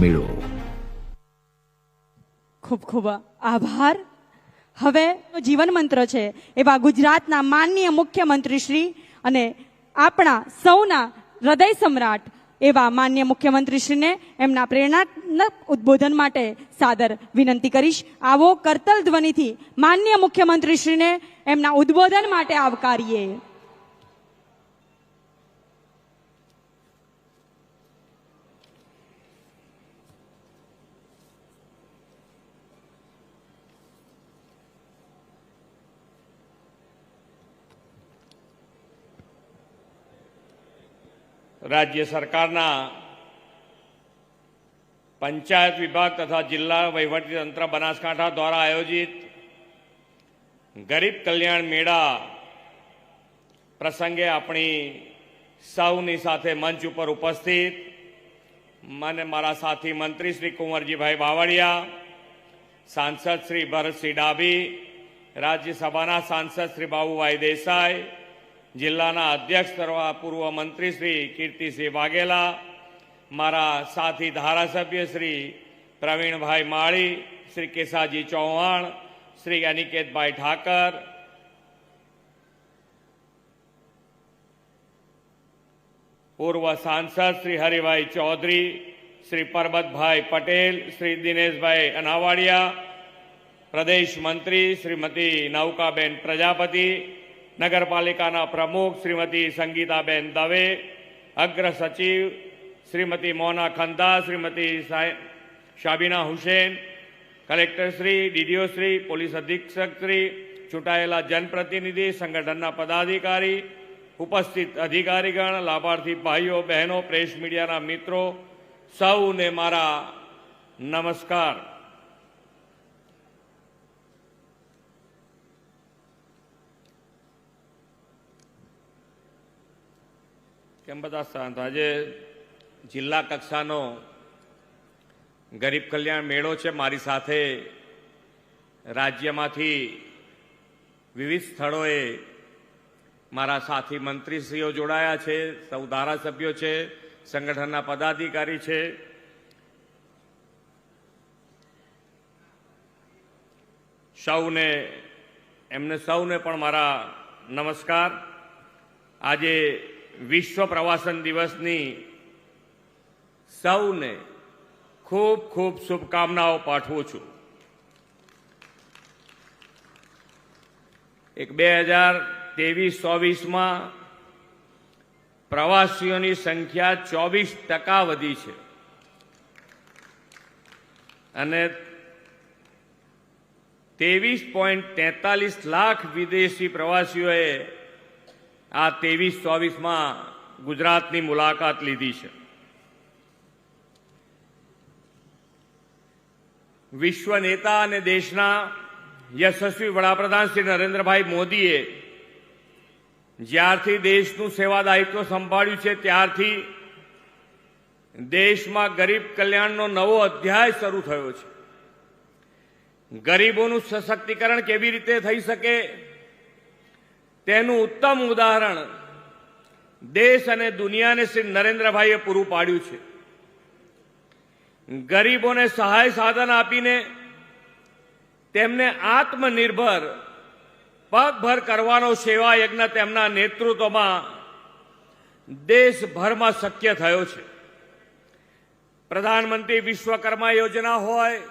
મેળો. ખૂબ ખૂબ આભાર. હવે જીવન મંત્ર છે. એવા ગુજરાતના માનનીય મુખ્યમંત્રી શ્રી અને આપણા સૌના હૃદય સમ્રાટ એવા માન્ય મુખ્યમંત્રીશ્રીને એમના પ્રેરણાત્મક ઉદ્બોધન માટે સાદર વિનંતી કરીશ. આવો કરતલ ધ્વનિથી માન્ય મુખ્યમંત્રીશ્રીને એમના ઉદ્બોધન માટે આવકારીએ. રાજ્ય સરકારના પંચાયત વિભાગ તથા જિલ્લા વહીવટીતંત્ર બનાસકાંઠા દ્વારા આયોજિત ગરીબ કલ્યાણ મેળા પ્રસંગે આપણી સૌની સાથે મંચ ઉપર ઉપસ્થિત મને મારા સાથી મંત્રી શ્રી કુંવરજીભાઈ બાવળિયા, સાંસદ શ્રી ભરતસિંહ ડાભી, રાજ્યસભાના સાંસદ શ્રી બાબુભાઈ દેસાઈ જિલ્લાના અધ્યક્ષ તરવા પૂર્વ મંત્રી શ્રી કીર્તિસિંહ વાઘેલા, મારા સાથી ધારાસભ્ય શ્રી પ્રવીણભાઈ માળી, શ્રી કેસાજી ચૌહાણ, શ્રી અનિકેતભાઈ ઠાકર, પૂર્વ સાંસદ શ્રી હરિભાઈ ચૌધરી, શ્રી પરબતભાઈ પટેલ, શ્રી દિનેશભાઈ અનાવાડિયા, પ્રદેશ મંત્રી શ્રીમતી નૌકાબેન પ્રજાપતિ નગરપાલિકાના પ્રમુખ શ્રીમતી સંગીતાબેન દવે અગ્ર સચિવ શ્રીમતી મોના ખંદા શ્રીમતી શાબીના હુસેન કલેક્ટરશ્રી ડીડીઓશ્રી પોલીસ અધિક્ષક શ્રી ચૂંટાયેલા જનપ્રતિનિધિ સંગઠનના પદાધિકારી ઉપસ્થિત અધિકારીગણ લાભાર્થી ભાઈઓ બહેનો પ્રેસ મીડિયાના મિત્રો સૌને મારા નમસ્કાર કેમ બધા શાંત આજે જિલ્લા કક્ષાનો ગરીબ કલ્યાણ મેળો છે. મારી સાથે રાજ્યમાંથી વિવિધ સ્થળોએ મારા સાથી મંત્રીશ્રીઓ જોડાયા છે, સૌ ધારાસભ્યો છે, સંગઠનના પદાધિકારી છે. સૌને, એમને સૌને પણ મારા નમસ્કાર. આજે વિશ્વ પ્રવાસન દિવસની સૌને ખૂબ ખૂબ શુભકામનાઓ પાઠવું છું. એક બે હજાર ત્રેવીસ ચોવીસમાં પ્રવાસીઓની સંખ્યા ચોવીસ ટકા વધી છે. અને ત્રેવીસ પોઈન્ટ તેતાલીસ લાખ વિદેશી પ્રવાસીઓએ આ ત્રેવીસ ચોવીસમાં ગુજરાતની મુલાકાત લીધી છે. વિશ્વ નેતા અને દેશના યશસ્વી વડાપ્રધાન શ્રી નરેન્દ્રભાઈ મોદીએ જ્યારથી દેશનું સેવા દાયિત્વ સંભાળ્યું છે, ત્યારથી દેશમાં ગરીબ કલ્યાણનો નવો અધ્યાય શરૂ થયો છે. ગરીબોનું સશક્તિકરણ કેવી રીતે થઈ શકે? તેનું ઉત્તમ ઉદાહરણ દેશ અને દુનિયાને શ્રી નરેન્દ્રભાઈએ પૂરું પાડ્યું છે. ગરીબોને સહાય સાધન આપીને તેમને આત્મનિર્ભર, પગભર કરવાનો સેવા યજ્ઞ તેમના નેતૃત્વમાં દેશભરમાં શક્ય થયો છે. પ્રધાનમંત્રી વિશ્વકર્મા યોજના હોય,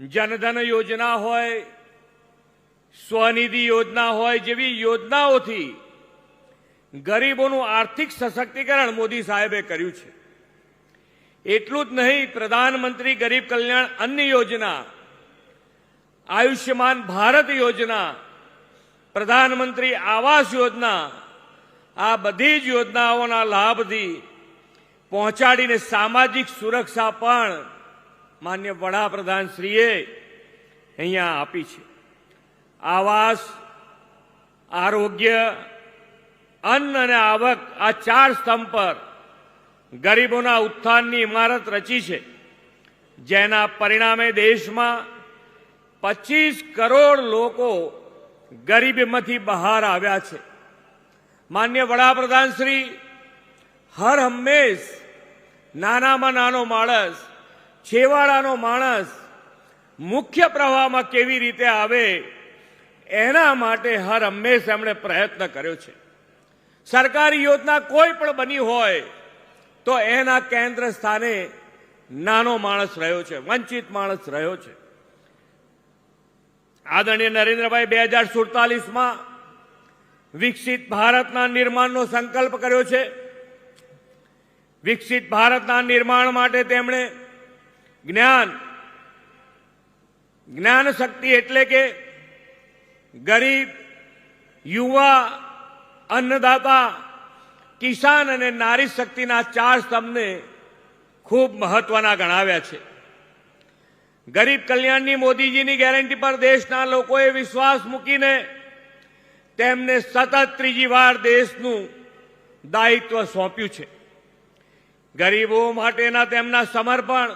જનધન યોજના હોય સ્વનિધિ યોજના હોય જેવી યોજનાઓથી ગરીબોનું આર્થિક સશક્તિકરણ મોદી સાહેબે કર્યું છે. એટલું જ નહીં, પ્રધાનમંત્રી ગરીબ કલ્યાણ અન્ન યોજના, આયુષ્યમાન ભારત યોજના, પ્રધાનમંત્રી આવાસ યોજના, આ બધી જ યોજનાઓના લાભથી પહોંચાડીને સામાજિક સુરક્ષા પણ માન્ય વડાપ્રધાન શ્રીએ અહીંયા આપી છે. આવાસ, આરોગ્ય, અન્ન અને આવક આ ચાર સ્તંભ પર ગરીબોના ઉત્થાનની ઇમારત રચી છે. જેના પરિણામે દેશમાં પચીસ કરોડ લોકો ગરીબીમાંથી બહાર આવ્યા છે. માન્ય વડાપ્રધાન શ્રી હર હંમેશ નાનામાં નાનો માણસ, છેવાડાનો માણસ મુખ્ય પ્રવાહમાં કેવી રીતે આવે એના માટે હર હંમેશ એમણે પ્રયત્ન કર્યો છે. સરકારી યોજના કોઈ પણ બની હોય તો એના કેન્દ્ર સ્થાને નાનો માણસ રહ્યો છે, વંચિત માણસ રહ્યો છે. આદરણીય નરેન્દ્રભાઈ બે હજાર સુડતાલીસમાં વિકસિત ભારતના નિર્માણનો સંકલ્પ કર્યો છે. વિકસિત ભારતના નિર્માણ માટે તેમણે જ્ઞાન જ્ઞાન શક્તિ એટલે કે ગરીબ, યુવા, અન્નદાતા, કિસાન અને નારી શક્તિના ચાર સ્તંભને ખૂબ મહત્વના ગણાવ્યા છે. ગરીબ કલ્યાણની મોદીજીની ગેરંટી પર દેશના લોકોએ વિશ્વાસ મૂકીને તેમને સતત ત્રીજી વાર દેશનું દાયિત્વ સોંપ્યું છે. ગરીબો માટેના તેમના સમર્પણ,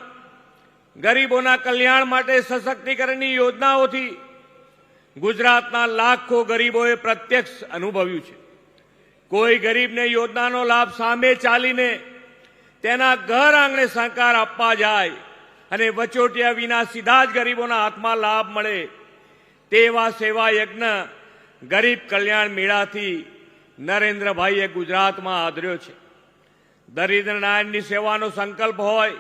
ગરીબોના કલ્યાણ માટે સશક્તિકરણની યોજનાઓથી ગુજરાતના લાખો ગરીબોએ પ્રત્યક્ષ અનુભવ્યું છે. કોઈ ગરીબને યોજનાનો લાભ સામે ચાલીને તેના ઘર આંગણે સહકાર આપવા જાય અને વચોટિયા વિના સીધા જ ગરીબોના હાથમાં લાભ મળે તેવા સેવા યજ્ઞ ગરીબ કલ્યાણ મેળાથી નરેન્દ્રભાઈએ ગુજરાતમાં આદર્યો છે. દરિદ્ર નારાયણની સેવાનો સંકલ્પ હોય,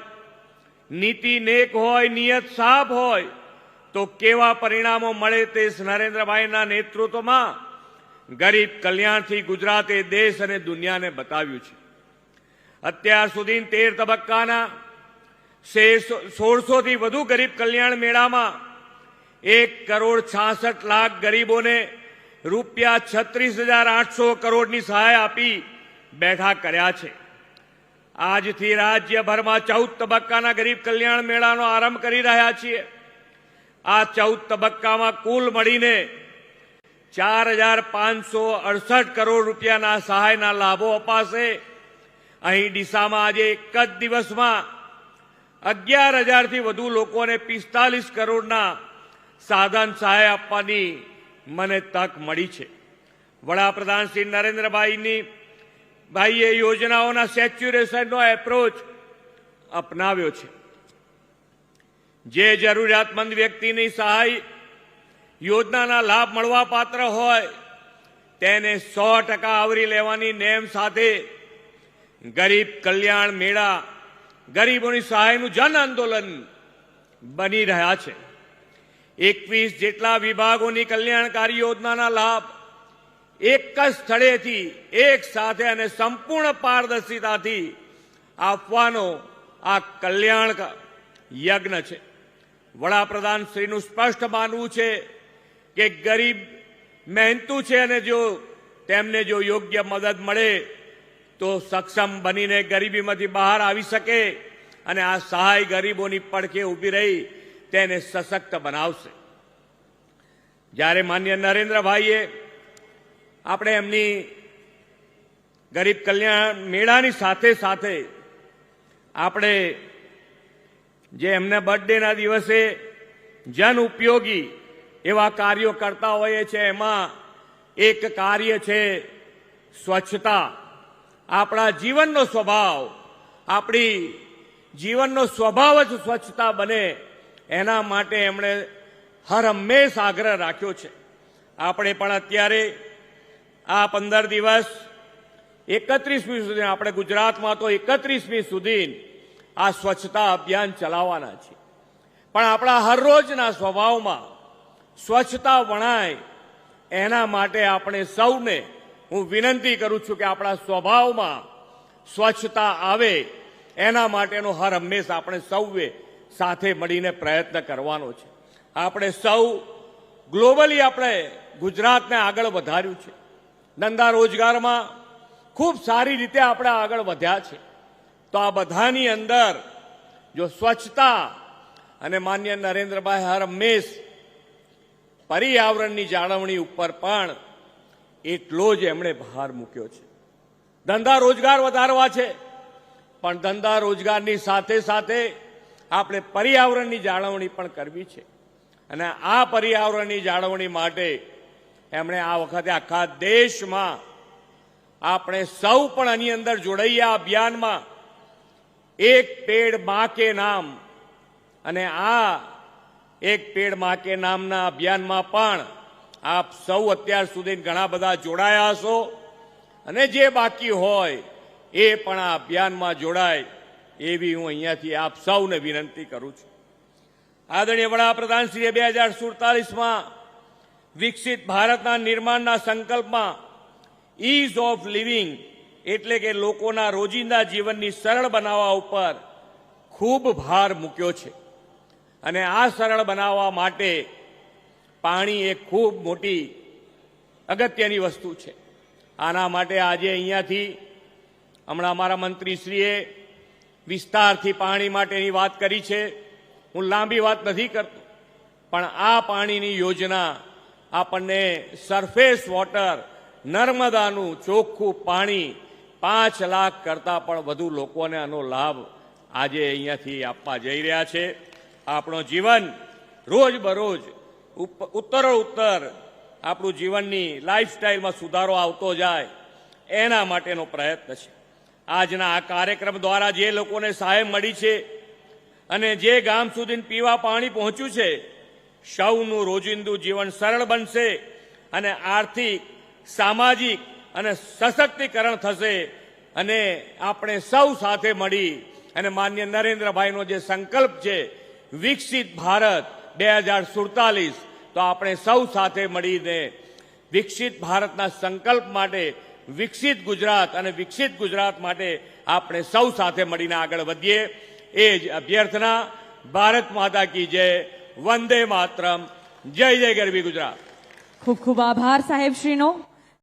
નીતિ નેક હોય, નિયત સાફ હોય તો કેવા પરિણામો મળે તે નરેન્દ્રભાઈના નેતૃત્વમાં ગરીબ કલ્યાણથી ગુજરાતે દેશ અને દુનિયાને બતાવ્યું છે. અત્યાર સુધી તેર તબક્કાના સોળસોથી વધુ ગરીબ કલ્યાણ મેળામાં એક કરોડ છાસઠ લાખ ગરીબોને રૂપિયા છત્રીસ હજાર આઠસો કરોડની સહાય આપી બેઠા કર્યા છે. આજથી રાજ્યભરમાં ચૌદ તબક્કાના ગરીબ કલ્યાણ મેળાનો આરંભ કરી રહ્યા છીએ. આ ચૌદ તબક્કામાં કુલ મળીને ચાર હજાર પાંચસો અડસઠ કરોડ રૂપિયાના સહાયના લાભો અપાશે. અહીં ડીસામાં આજે એક જ દિવસમાં અગિયાર હજારથી વધુ લોકોને પિસ્તાલીસ કરોડના સાધન સહાય આપવાની મને તક મળી છે. વડાપ્રધાન શ્રી નરેન્દ્રભાઈની ભાઈએ યોજનાઓના સેચ્યુરેશનનો એપ્રોચ અપનાવ્યો છે. જે જરૂરિયાતમંદ વ્યક્તિની સહાય યોજનાના લાભ મળવા પાત્ર હોય, તેને સો ટકા આવરી લેવાની નેમ સાથે ગરીબ કલ્યાણ મેળા ગરીબોની સહાયનું જન આંદોલન બની રહ્યા છે. એકવીસ જેટલા વિભાગોની કલ્યાણકારી યોજનાના લાભ એક જ સ્થળેથી એક સાથે અને સંપૂર્ણ પારદર્શિતાથી આપવાનો આ કલ્યાણ યજ્ઞ છે. વડાપ્રધાન શ્રીનું સ્પષ્ટ માનવું છે કે ગરીબ મહેનતું છે અને જો તેમને જો યોગ્ય મદદ મળે, તો સક્ષમ બનીને ગરીબીમાંથી બહાર આવી શકે અને આ સહાય ગરીબોની પડખે ઊભી રહી તેને સશક્ત બનાવશે. જ્યારે માન્ય નરેન્દ્રભાઈએ આપણે એમની ગરીબ કલ્યાણ મેળાની સાથે સાથે આપણે જે એમને બર્થડેના દિવસે જન ઉપયોગી એવા કાર્યો કરતા હોઈએ છીએ એમાં એક કાર્ય છે સ્વચ્છતા. આપણા જીવનનો સ્વભાવ, આપણી જીવનનો સ્વભાવ જ સ્વચ્છતા બને, એના માટે એમણે હર હંમેશ આગ્રહ રાખ્યો છે. આપણે પણ અત્યારે આ પંદર દિવસ એકત્રીસમી સુધી, આપણે ગુજરાતમાં તો એકત્રીસમી સુધી આ સ્વચ્છતા અભિયાન ચલાવવાના છે. પણ આપણા હરરોજના સ્વભાવમાં સ્વચ્છતા વણાય એના માટે આપણે સૌને હું વિનંતી કરું છું કે આપણા સ્વભાવમાં સ્વચ્છતા આવે એના માટેનો હર હંમેશ આપણે સૌએ સાથે મળીને પ્રયત્ન કરવાનો છે. આપણે સૌ ગ્લોબલી આપણે ગુજરાતને આગળ વધાર્યું છે. ધંધા રોજગારમાં ખૂબ સારી રીતે આપણે આગળ વધ્યા છે. તો આ બધાની અંદર જો સ્વચ્છતા અને માન્ય નરેન્દ્રભાઈ હર હંમેશ પર્યાવરણની જાળવણી ઉપર પણ એટલો જ એમણે ભાર મૂક્યો છે. ધંધા રોજગાર વધારવા છે, પણ ધંધા રોજગારની સાથે સાથે આપણે પર્યાવરણની જાળવણી પણ કરવી છે. અને આ પર્યાવરણની જાળવણી માટે એમણે આ વખતે આખા દેશમાં આપણે સૌ પણ આની અંદર જોડાઈએ આ અભિયાનમાં એક પેડમાં કે નામ. અને આ એક પેડમાં કે નામના અભિયાનમાં પણ આપ સૌ અત્યાર સુધી ઘણા બધા જોડાયા હશો. અને જે બાકી હોય એ પણ આ અભિયાનમાં જોડાય એવી હું અહીંયાથી આપ સૌને વિનંતી કરું છું. આદરણીય વડાપ્રધાન શ્રી બે હજાર સુડતાલીસમાં વિકસિત ભારતના નિર્માણના સંકલ્પમાં ઇઝ ઓફ લિવિંગ એટલે કે લોકોના રોજિંદા જીવનની સરળ બનાવવા ઉપર ખૂબ ભાર મૂક્યો છે. અને આ સરળ બનાવવા માટે પાણી એ ખૂબ મોટી અગત્યની વસ્તુ છે. આના માટે આજે અહીંયાથી હમણાં અમારા મંત્રીશ્રીએ વિસ્તારથી પાણી માટેની વાત કરી છે. હું લાંબી વાત નથી કરતો, પણ આ પાણીની યોજના આપણને સરફેસ વોટર નર્મદાનું ચોખ્ખું પાણી પાંચ લાખ કરતાં પણ વધુ લોકોને આનો લાભ આજે અહીંયાથી આપવા જઈ રહ્યા છે. આપણો જીવન રોજ બરોજ ઉપ- ઉત્તરો ઉત્તર આપણું જીવનની લાઈફસ્ટાઈલમાં સુધારો આવતો જાય એના માટેનો પ્રયત્ન છે. આજના આ કાર્યક્રમ દ્વારા જે લોકોને સહાય મળી છે અને જે ગામ સુધી પીવા પાણી પહોંચ્યું છે, સૌનું રોજિંદુ જીવન સરળ બનશે અને આર્થિક, સામાજિક અને સશક્તિકરણ થશે અને આપણે સૌ સાથે મળી અને માન્ય નરેન્દ્રભાઈનો જે સંકલ્પ છે, વિકસિત ભારત બે હજાર સુડતાલીસ, તો આપણે સૌ સાથે મળીને વિકસિત ભારતના સંકલ્પ માટે, વિકસિત ગુજરાત અને વિકસિત ગુજરાત માટે આપણે સૌ સાથે મળીને આગળ વધીએ. એ જ અભ્યર્થના, ભારત માતા કી જય, વંદે માતરમ, જય જય ગરવી ગુજરાત. ખૂબ ખૂબ આભાર સાહેબશ્રીનો